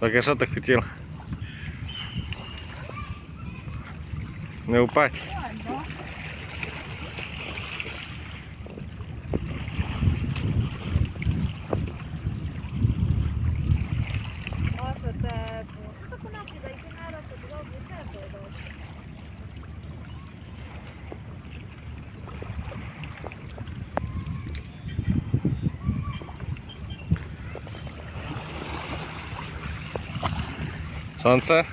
Так а що ти хотів? Не впать. Може тепло. Ну, так у нас і дайте на року зроблю тепло дощ. Сонце?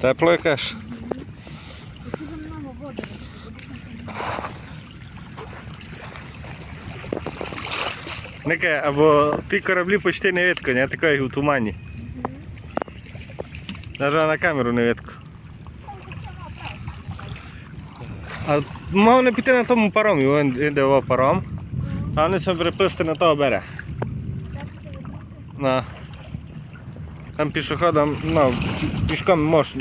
Тепло води. Таке, або ті кораблі почти не видко, не таке у тумані. Навіть на камеру не видко. А мав не піти на тому паромі, він йде о паром, а вони собі переплисти на того берега. На. Там пішоходом, ну, пішком можеш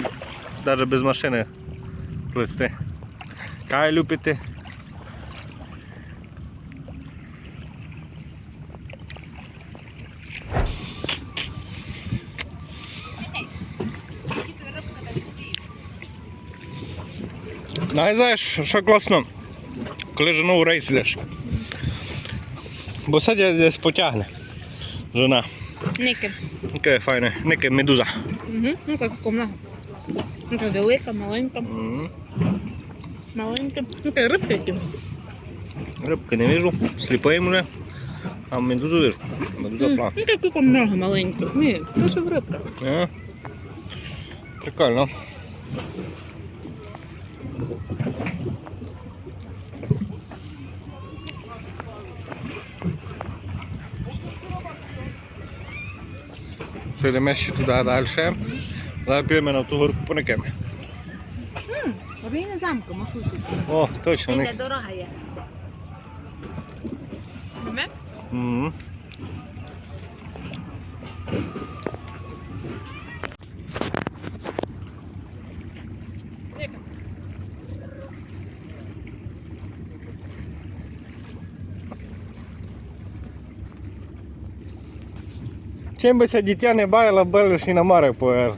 навіть без машини плисти. Кай любити. А знаєш, що класно, коли жену в рейс йдеш. Бо садя десь потягне. Жена. Ники. Яке файне. Ники медуза. Угу. Ну, як комна. Ну, це велика, маленька. М. Маленька. Ну, це рибки які. Рибки не вижу, сліпий вже. А медузу вижу. Медуза М, план. Ну, такі много маленьких. Ні, то це в рибках. Е. Прикольно. Що йдемо ще туди далі. Зараз підемо на ту горку по Обійне замка, замку, маршрутці. О, точно. Ник. дорога є. Ми? Мгм. Чим би ся дитя не бавило, били і на море поїхали.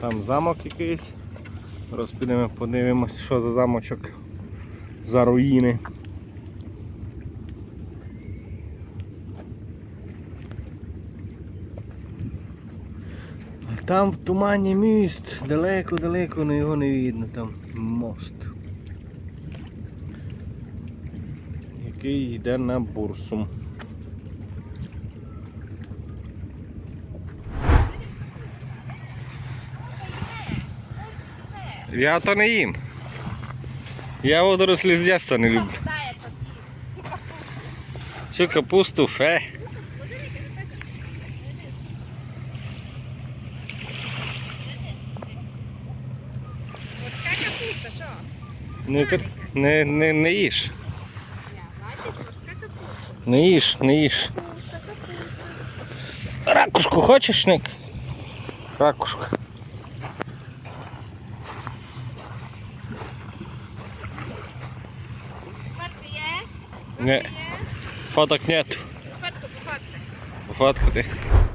Там замок якийсь. Зараз підемо подивимось, що за замочок за руїни. Там в тумані міст, далеко-далеко, але його не видно, там мост. Який йде на бурсу. Я то не їм. Я водорослі з дитинства не люблю. Цю капусту фе. Така капуста, що? Не, не, не, не їж. Не їж, не їж. Ракушку хочеш, Ник? Ракушка. Фоток нет. Фотку, пофотки. Пофоткати. Які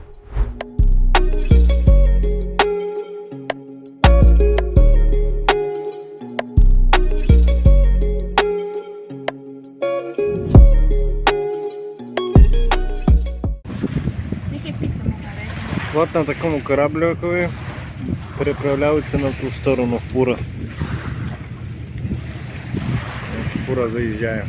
От на такому корабликові переправляються на ту сторону фура. Фура заїжджає.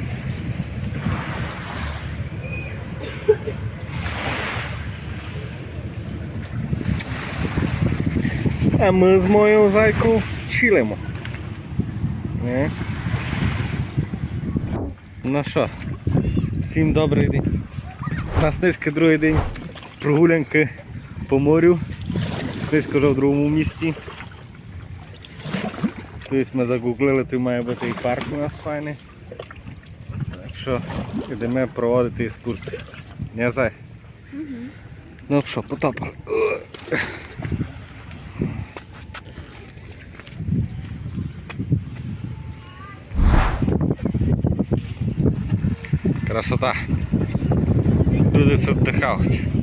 А ми з моєю зайкою чилимо. Не? Ну що, всім добрий день. У нас низько другий день прогулянки по морю. Низько вже в другому місті. Тобто ми загуглили, тут має бути і парк у нас файний. Так що йдемо проводити екскурсію. Не зай. Ну що, потопали. Красота. Люди це віддихають.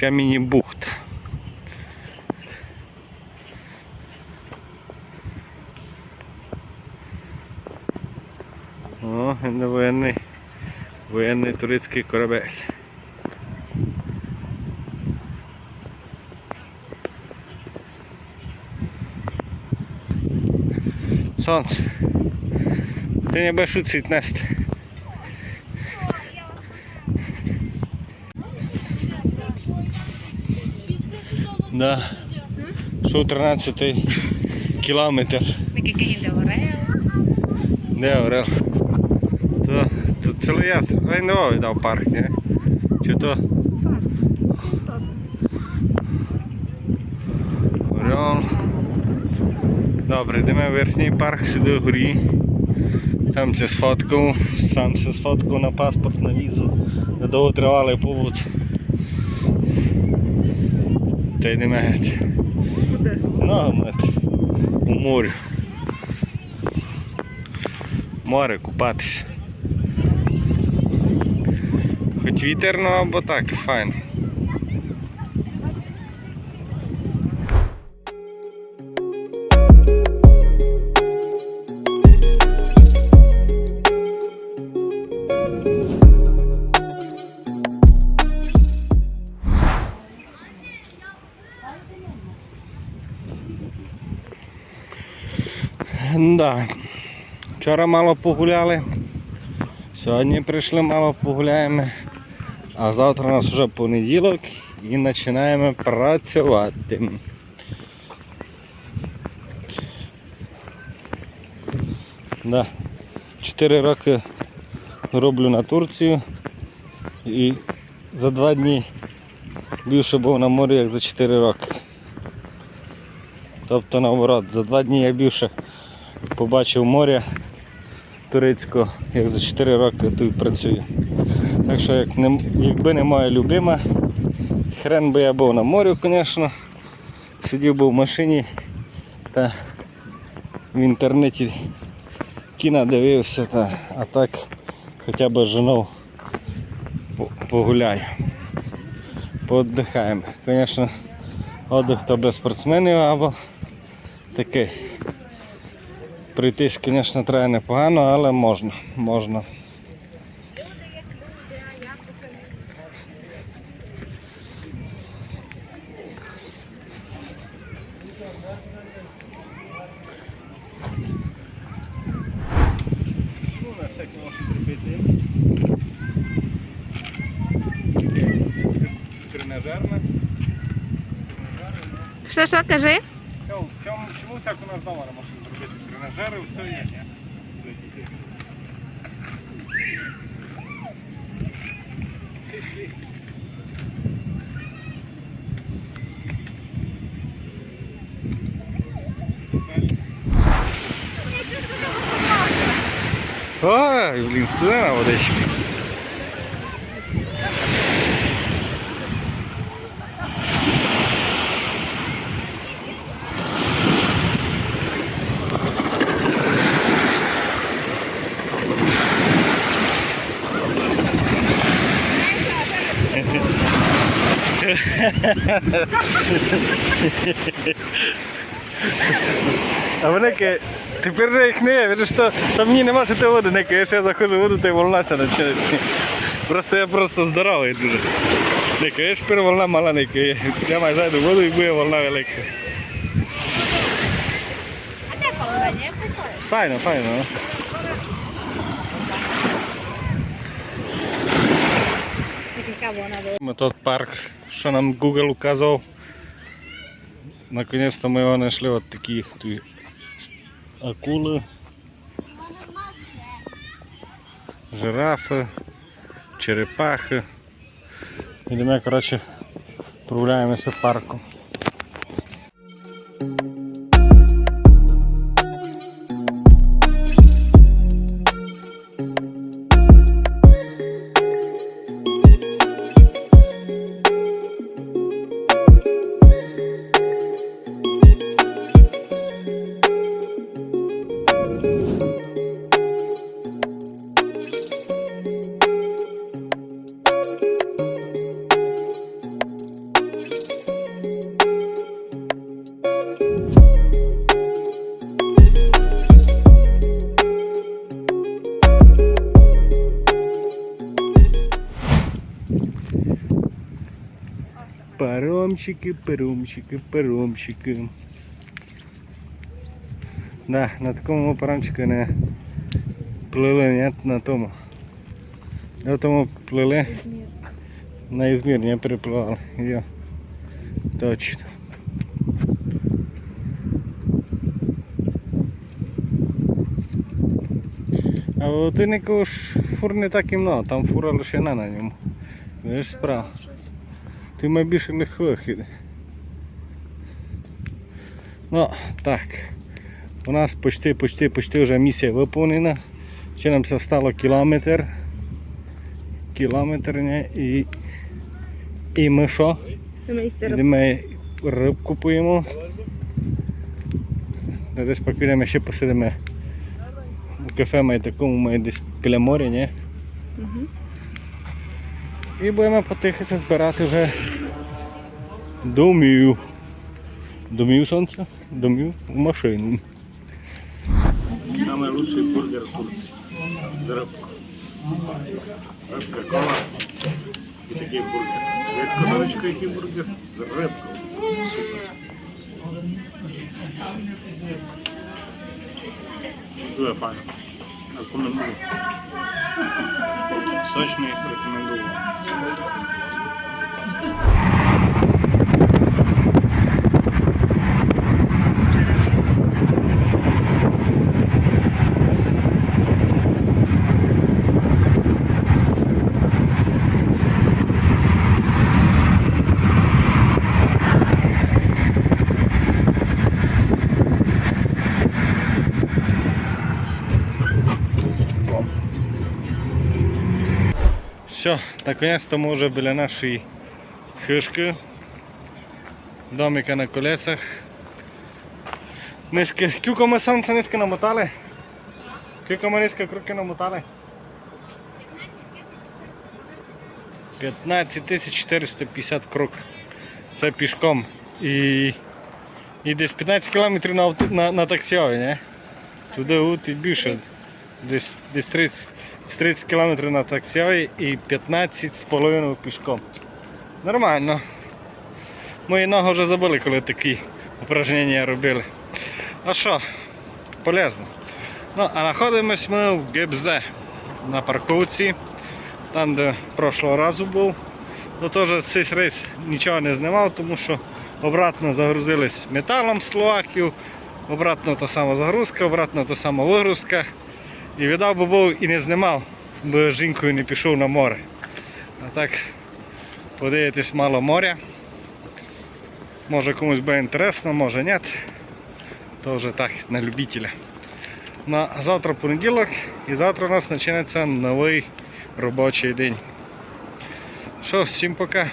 Така міні-бухта. О, це воєнний, воєнний турецький корабель. Сонце. Ти не будеш уцить нести. Да. Що 13 кілометр. Такий де орел. То, то цілий ястреб. А й новий дав парк, не? Чи то? Орел. Добре, йдемо в верхній парк сюди вгорі. Там це сфоткав, сам се сфоткав на паспорт, на візу. На довготривалий повод. Та йдемо геть. Куди? На метр. У морю. Море купатися. Хоч вітер, ну або так, файно. Да. Вчора мало погуляли. Сьогодні прийшли мало погуляємо. А завтра у нас вже понеділок і починаємо працювати. Да. Чотири роки роблю на Турцію і за два дні більше був на морі, як за 4 роки. Тобто наоборот, за два дні я більше побачив море турецького, як за 4 роки тут працюю. Так що як не, якби не моя любима, хрен би я був на морі, звісно. Сидів би в машині та в інтернеті кіно дивився, та, а так хоча б по- погуляю. Поотдихаємо. Звісно, отдих то без спортсменів або такий. Пройтись, звісно, треба непогано, але можна. можна. Тренажерна. Що, що, кажи? Чому, чому, чому всяк у нас зробити? Тренажери, все є. Ой, блін, студена водичка. А вони ке, тепер же їх не, видиш, що там мені нема що ти воду не якщо я заходжу воду, то й волна ся починає. Просто я просто здоровий дуже. Не каєш, тепер волна мала не кає. Маю зайду в воду і буде волна велика. А де ні? Файно, файно. Вона була. Тот парк, що нам Google указав. Наконец-то ми його знайшли от такі тут акули, жирафи, черепахи. Ідемо, коротше, в парком. Паромчики, паромчики, паромчики. Да, на такому паромчику не плили, ні, на тому. На тому плили, на Ізмір не перепливали. Йо. Точно. А і нікого ж фур не так і много, там фура лише на на ньому. Видиш справа. Ти має більше легкових іде. Ну, так. У нас почти, почти, почти вже місія виповнена. Ще нам все стало кілометр. Кілометр не, і, і ми що? Йдемо рибку купуємо. Та Десь поки ще посидимо. У кафе має такому має десь біля моря, ні? І будемо потихо збирати вже домів. Домів сонця? Домів в машину. Лучший бургер в Турции. З рибкою. Рибка кола і такий бургер. Від козовичка який бургер? З рибкою. Дуже файно. Сочний рекомендую. Все, наконец-то мы уже біля нашої хишки. Домика на колесах. Низьки. Кілько ми сонце низько намотали? Кілько ми низько круки намотали? 15 450 крок. Це пішком. І, і десь 15 кілометрів на, на, на таксіові, не? Туди от і більше. Десь, десь 30, з 30 кілометрів на таксі і 15 з половиною пішком. Нормально. Мої ноги вже забули, коли такі упражнення робили. А що? Полезно. Ну, а знаходимось ми в ГБЗ на парковці, там де прошлого разу був. Ну теж цей рейс нічого не знімав, тому що обратно загрузились металом Словаків, обратно та сама загрузка, обратно та сама вигрузка. І віддав би був і не знімав, бо з жінкою не пішов на море. А так подивитись мало моря. Може комусь буде інтересно, може ні. То вже так, на любителя. Ну, а завтра понеділок і завтра у нас почнеться новий робочий день. Що, всім пока.